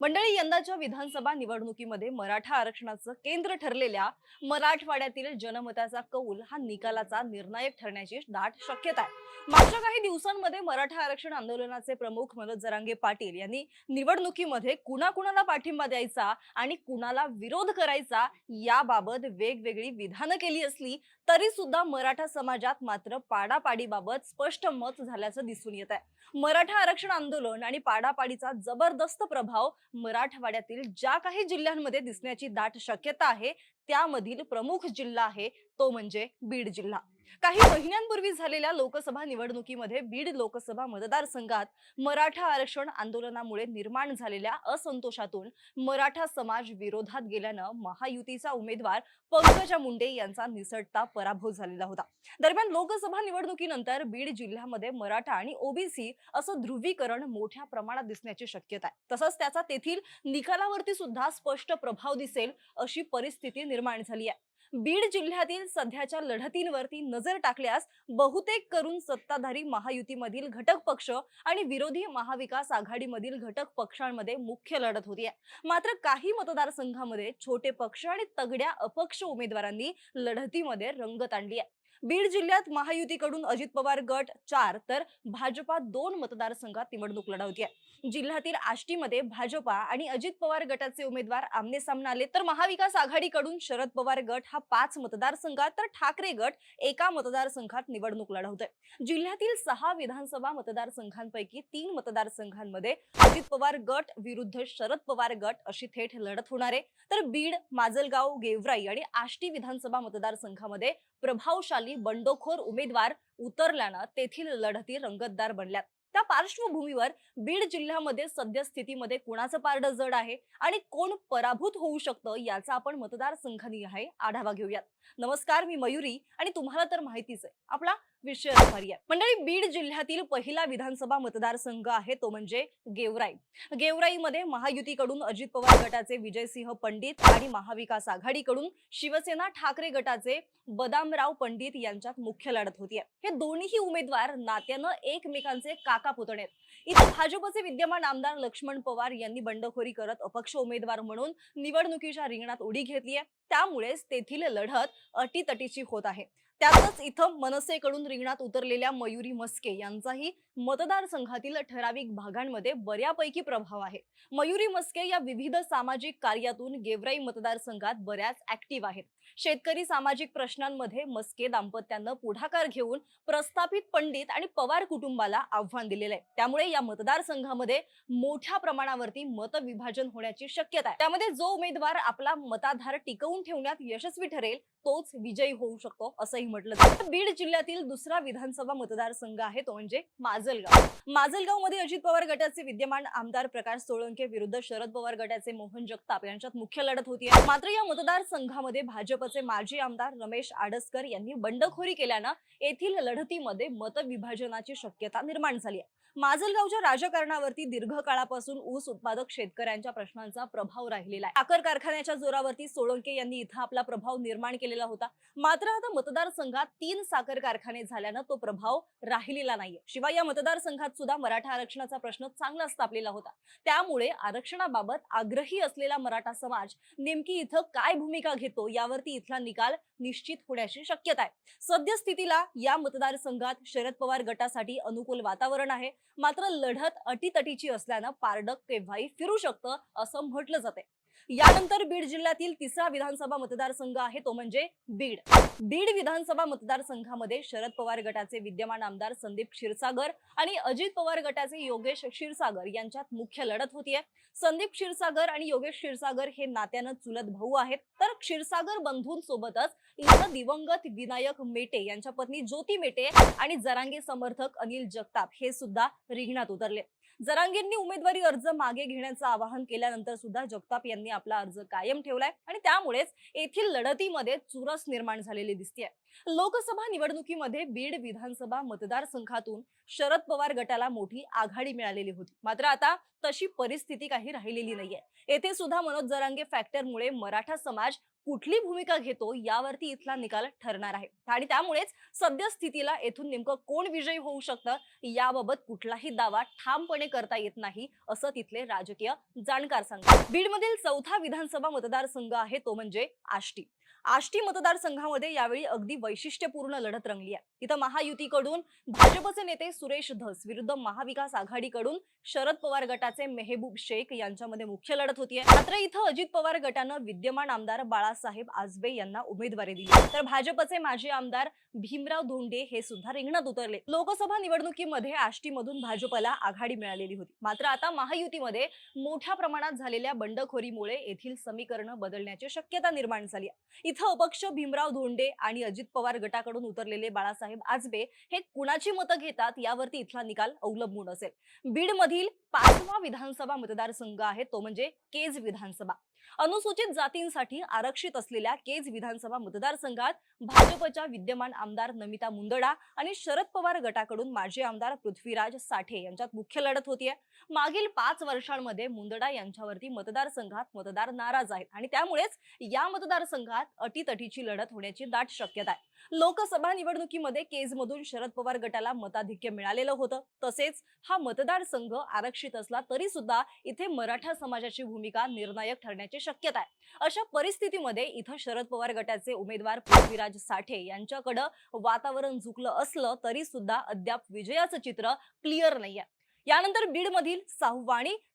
मंडळी यंदाच्या विधानसभा निवडणुकीमध्ये मराठा आरक्षणाचं केंद्र ठरलेल्या मराठवाड्यातील जनमताचा कौल हा निकालाचा निर्णायक ठरण्याची दाट शक्यता आहे. मागच्या काही दिवसांमध्ये मराठा आरक्षण आंदोलनाचे प्रमुख मनोज जरांगे पाटील यांनी निवडणुकीमध्ये कुणाकुणाला पाठिंबा द्यायचा आणि कुणाला विरोध करायचा याबाबत वेगवेगळी विधानं केली असली तरी सुद्धा मराठा समाजात मात्र पाडापाडीबाबत स्पष्ट मत झाल्याचं दिसून येत आहे. मराठा आरक्षण आंदोलन आणि पाडापाडीचा जबरदस्त प्रभाव मराठवाड्यातील ज्या काही जिल्ह्यांमध्ये दिसण्याची दाट शक्यता आहे त्यामधील प्रमुख जिल्हा आहे तो म्हणजे बीड जिल्हा. काही महिन्यांपूर्वी झालेल्या लोकसभा निवडणुकीमध्ये बीड लोकसभा मतदारसंघात मराठा आरक्षण आंदोलनामुळे निर्माण झालेल्या असंतोषातून मराठा समाज विरोधात गेल्यानं महायुतीचा उमेदवार पंकजा मुंडे यांचा निसटता पराभव झालेला होता. दरम्यान लोकसभा निवडणुकीनंतर बीड जिल्ह्यामध्ये मराठा आणि ओबीसी असं ध्रुवीकरण मोठ्या प्रमाणात दिसण्याची शक्यता आहे. तसंच त्याचा तेथील निकालावरती सुद्धा स्पष्ट प्रभाव दिसेल अशी परिस्थिती निर्माण झाली आहे. बीड जिल्ह्यातील सध्याच्या लढतींवरती नजर टाकल्यास बहुतेक करून सत्ताधारी महायुतीमधील घटक पक्ष आणि विरोधी महाविकास आघाडीमधील घटक पक्षांमध्ये मुख्य लढत होती. मात्र काही मतदारसंघामध्ये छोटे पक्ष आणि तगड्या अपक्ष उमेदवारांनी लढतीमध्ये रंगत आणली आहे. बीड जिल्ह्यात महायुतीकडून अजित पवार गट चार तर भाजपा दोन मतदारसंघात निवडणूक लढवते जिल्ह्यातील आष्टीमध्ये भाजपा आणि अजित पवार गटाचे उमेदवार आमने सामना आले तर महाविकास आघाडीकडून शरद पवार गट हा पाच मतदारसंघात तर ठाकरे गट एका मतदारसंघात निवडणूक लढवतोय. जिल्ह्यातील सहा विधानसभा मतदारसंघांपैकी तीन मतदारसंघांमध्ये अजित पवार गट विरुद्ध शरद पवार गट अशी थेट लढत होणार आहे. तर बीड माजलगाव गेवराई आणि आष्टी विधानसभा मतदारसंघामध्ये प्रभावशाली बंडखोर उमेदवार उतरल्यानं तेथील लढती रंगतदार बनल्यात त्या पार्श्वभूमीवर बीड जिल्ह्यामध्ये सद्यस्थितीमध्ये कुणाचं पारडं जड आहे आणि कोण पराभूत होऊ शकतं याचा आपण मतदारसंघनिहाय आढावा घेऊयात. नमस्कार मी मयुरी आणि तुम्हाला तर माहितीच आहे. आपला विषय रविवारी आहे. मंडळी बीड जिल्ह्यातील पहिला विधानसभा मतदारसंघ आहे तो म्हणजे गेवराई. गेवराईमध्ये महायुतीकडून अजित पवार गटाचे विजयसिंह पंडित आणि महाविकास आघाडीकडून शिवसेना ठाकरे गटाचे बदामराव पंडित यांच्यात मुख्य लढत होती हे दोन्ही उमेदवार नात्यानं एकमेकांचे काका पुतणे आहेत. भाजपचे विद्यमान आमदार लक्ष्मण पवार यांनी बंडखोरी करत अपक्ष उमेदवार म्हणून निवडणुकीच्या रिंगणात उडी घेतली आहे. त्यामुळेच तेथील लढत अटीतटीची होत आहे. त्यातच इथं मनसेकडून रिंगणात उतरलेल्या मयुरी मस्के यांचाही मतदारसंघातील ठराविक भागांमध्ये बऱ्यापैकी प्रभाव आहे. मयुरी मस्के या विविध सामाजिक कार्यातून गेवराई मतदारसंघात बऱ्याच ऍक्टिव्ह आहेत. शेतकरी सामाजिक प्रश्नांमध्ये मस्के दाम्पत्यानं पुढाकार घेऊन प्रस्थापित पंडित आणि पवार कुटुंबाला आव्हान दिलेलं आहे. त्यामुळे या मतदारसंघामध्ये मोठ्या प्रमाणावरती मतविभाजन होण्याची शक्यता आहे. त्यामध्ये जो उमेदवार आपला मताधार टिकवून ठेवण्यात यशस्वी ठरेल तोच विजयी होऊ शकतो असंही म्हटलं बीड जिल्ह्यातील दुसरा विधानसभा मतदारसंघ आहे तो म्हणजे माजलगाव. माजलगावमध्ये अजित पवार गटाचे विद्यमान आमदार प्रकाश सोळंके विरुद्ध शरद पवार गटाचे मोहन जगताप यांच्यात मुख्य लढत होती. मात्र या मतदारसंघामध्ये भाजपचे माजी आमदार रमेश आडसकर यांनी बंडखोरी केल्यानं येथील लढतीमध्ये मतविभाजनाची शक्यता निर्माण झाली आहे. माजलगावच्या राजकारणावरती दीर्घकाळापासून ऊस उत्पादक शेतकऱ्यांच्या प्रश्नांचा प्रभाव राहिलेला आहे. साखर कारखान्याच्या जोरावरती सोळंके यांनी इथं आपला प्रभाव निर्माण केलेला होता. मात्र आता मतदारसंघात तीन साखर कारखाने झाल्यानं तो प्रभाव राहिलेला नाहीये. शिवाय या मतदारसंघात सुद्धा मराठा आरक्षणाचा प्रश्न चांगलाच तापलेला होता. त्यामुळे आरक्षणाबाबत आग्रही असलेला मराठा समाज नेमकी इथं काय भूमिका घेतो यावरती इथला निकाल निश्चित होण्याची शक्यता आहे. सद्यस्थितीला या मतदारसंघात शरद पवार गटासाठी अनुकूल वातावरण आहे. मात्र लढत अटीतटीची असल्यानं पारडक केव्हाही फिरू शकतं असं म्हटलं जाते यानंतर बीड जिल्ह्यातील तिसरा विधानसभा मतदारसंघ आहे तो म्हणजे बीड. बीड विधानसभा मतदारसंघामध्ये शरद पवार गटाचे विद्यमान आमदार संदीप क्षीरसागर आणि अजित पवार गटाचे योगेश क्षीरसागर यांच्यात मुख्य लढत होतीये. संदीप क्षीरसागर आणि योगेश क्षीरसागर हे नात्यानं चुलत भाऊ आहेत. तर क्षीरसागर बंधूंसोबतच इथं दिवंगत विनायक मेटे यांच्या पत्नी ज्योती मेटे आणि जरांगे समर्थक अनिल जगताप हे सुद्धा रिंगणात उतरले. जरांगेंनी उमेदवारी अर्ज मागे घेण्याचं आवाहन केल्यानंतर सुद्धा जगताप यांनी आपला अर्ज कायम ठेवलाय आणि त्यामुळेच येथील लढतीमध्ये चुरस निर्माण झालेली दिसते लोकसभा निवडणुकीमध्ये बीड विधानसभा मतदारसंघातून शरद पवार गटाला मोठी आघाडी मिळालेली होती. मात्र आता तशी परिस्थिती काही राहिलेली नाहीये. येथे सुद्धा मनोज जरांगे फॅक्टरमुळे मराठा समाज कुठली भूमिका घेतो यावरती इथला निकाल ठरणार आहे. आणि त्यामुळेच सद्यस्थितीला येथून नेमकं कोण विजयी होऊ शकतं? याबाबत कुठलाही दावा ठामपणे करता येत नाही असं तिथले राजकीय जाणकार सांगतात. बीडमधील चौथा विधानसभा मतदारसंघ आहे तो म्हणजे आष्टी. आष्टी मतदारसंघामध्ये यावेळी अगदी वैशिष्ट्यपूर्ण लढत रंगली आहे. इथं महायुतीकडून भाजपचे नेते सुरेश धस विरुद्ध महाविकास आघाडीकडून शरद पवार गटाचे मेहबूब शेख यांच्यामध्ये मुख्य लढत होतीये. मात्र इथं अजित पवार गटानं विद्यमान आमदार बाळासाहेब आजबे यांना उमेदवारी दिली. तर भाजपचे माजी आमदार भीमराव धोंडे हे सुद्धा रिंगणात उतरले. लोकसभा निवडणुकीमध्ये आष्टीमधून भाजपला आघाडी मिळालेली होती. मात्र आता महायुतीमध्ये मोठ्या प्रमाणात झालेल्या बंडखोरीमुळे येथील समीकरणं बदलण्याची शक्यता निर्माण झाली इथं अपक्ष भीमराव धोंडे आणि अजित पवार गटाकडून उतरलेले बाळासाहेब आजबे हे कुणाची मतं घेतात यावरती इथला निकाल अवलंबून असेल. बीड मधील पाचवा विधानसभा मतदारसंघ आहे तो म्हणजे केज विधानसभा. अनुसूचित जातींसाठी आरक्षित असलेल्या केज विधानसभा मतदारसंघात भाजपच्या विद्यमान आमदार नमिता मुंदडा आणि शरद पवार गटाकडून माजी आमदार पृथ्वीराज साठे यांच्यात मुख्य लढत होतीये. मागील पाच वर्षांमध्ये मुंदडा यांच्यावरती मतदारसंघात मतदार नाराज आहेत आणि त्यामुळेच या मतदारसंघात अटीतटीची लढत होण्याची दाट शक्यता आहे. लोकसभा निवडणुकीमध्ये केजमधून शरद पवार गटाला मताधिक्य मिळालेलं होतं. तसेच हा मतदारसंघ आरक्षित असला तरी सुद्धा इथे मराठा समाजाची भूमिका निर्णायक ठरण्याची शक्यता आहे. अशा परिस्थितीमध्ये इथं शरद पवार गटाचे उमेदवार पृथ्वीराज साठे यांच्याकडं वातावरण झुकलं असलं तरी सुद्धा अद्याप विजयाचं चित्र क्लिअर नाहीये. यानंतर बीड मधील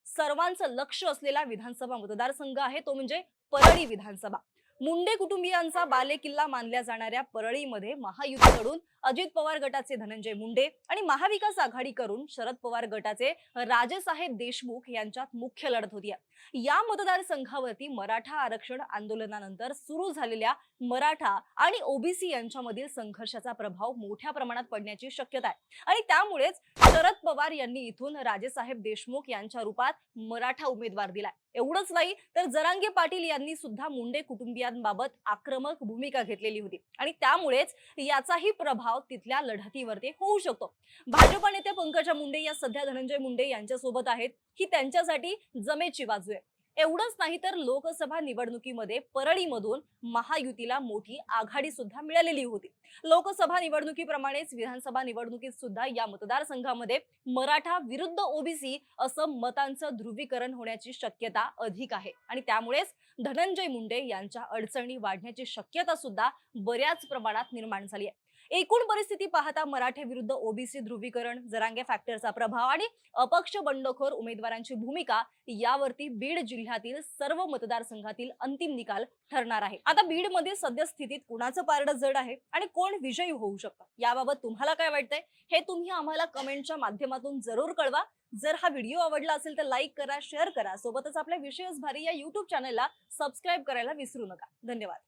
सर्वांचं लक्ष असलेला विधानसभा मतदारसंघ आहे तो म्हणजे परळी विधानसभा. मुंडे कुटुंबियांचा बालेकिल्ला मानल्या जाणाऱ्या परळीमध्ये महायुतीकडून अजित पवार गटाचे धनंजय मुंडे आणि महाविकास आघाडीकडून शरद पवार गटाचे राजेसाहेब देशमुख यांच्यात मुख्य लढत होती. या मतदारसंघावरती मराठा आरक्षण आंदोलनानंतर सुरू झालेल्या मराठा आणि ओबीसी यांच्यामधील संघर्षाचा प्रभाव मोठ्या प्रमाणात पडण्याची शक्यता आहे. आणि त्यामुळेच शरद पवार यांनी इथून राजेसाहेब देशमुख यांच्या रूपात मराठा उमेदवार दिलाय. एवढंच नाही तर जरांगे पाटील यांनी सुद्धा मुंडे कुटुंबियांबाबत आक्रमक भूमिका घेतलेली होती. आणि त्यामुळेच याचाही प्रभाव तिथल्या लढतीवरती होऊ शकतो. भाजप नेते पंकजा मुंडे या सध्या धनंजय मुंडे यांच्या सोबत आहेत. ही त्यांच्यासाठी जमेची बाजू आहे. एवढंच नाही तर लोकसभा निवडणुकीमध्ये परळीमधून महायुतीला मोठी आघाडी सुद्धा मिळालेली होती. लोकसभा निवडणुकीप्रमाणेच विधानसभा निवडणुकीत सुद्धा या मतदारसंघामध्ये मराठा विरुद्ध ओबीसी असं मतांचं ध्रुवीकरण होण्याची शक्यता अधिक आहे. आणि त्यामुळेच धनंजय मुंडे यांच्या अडचणी वाढण्याची शक्यता सुद्धा बऱ्याच प्रमाणात निर्माण झाली आहे. एकूण परिस्थिती पाहता मराठे विरुद्ध ओबीसी ध्रुवीकरण जरांगे फॅक्टरचा प्रभाव आणि अपक्ष बंडखोर उमेदवारांची भूमिका यावरती बीड जिल्ह्यातील सर्व मतदारसंघातील अंतिम निकाल ठरणार आहे. आता बीडमध्ये सद्यस्थितीत कुणाचं पारडं जड आहे आणि कोण विजयी होऊ शकतं? याबाबत तुम्हाला काय वाटतंय? हे तुम्ही आम्हाला कमेंटच्या माध्यमातून जरूर कळवा. जर हा व्हिडिओ आवडला असेल तर लाईक करा शेअर करा. सोबतच आपल्या विषयच भारी या युट्यूब चॅनलला सबस्क्राईब करायला विसरू नका. धन्यवाद.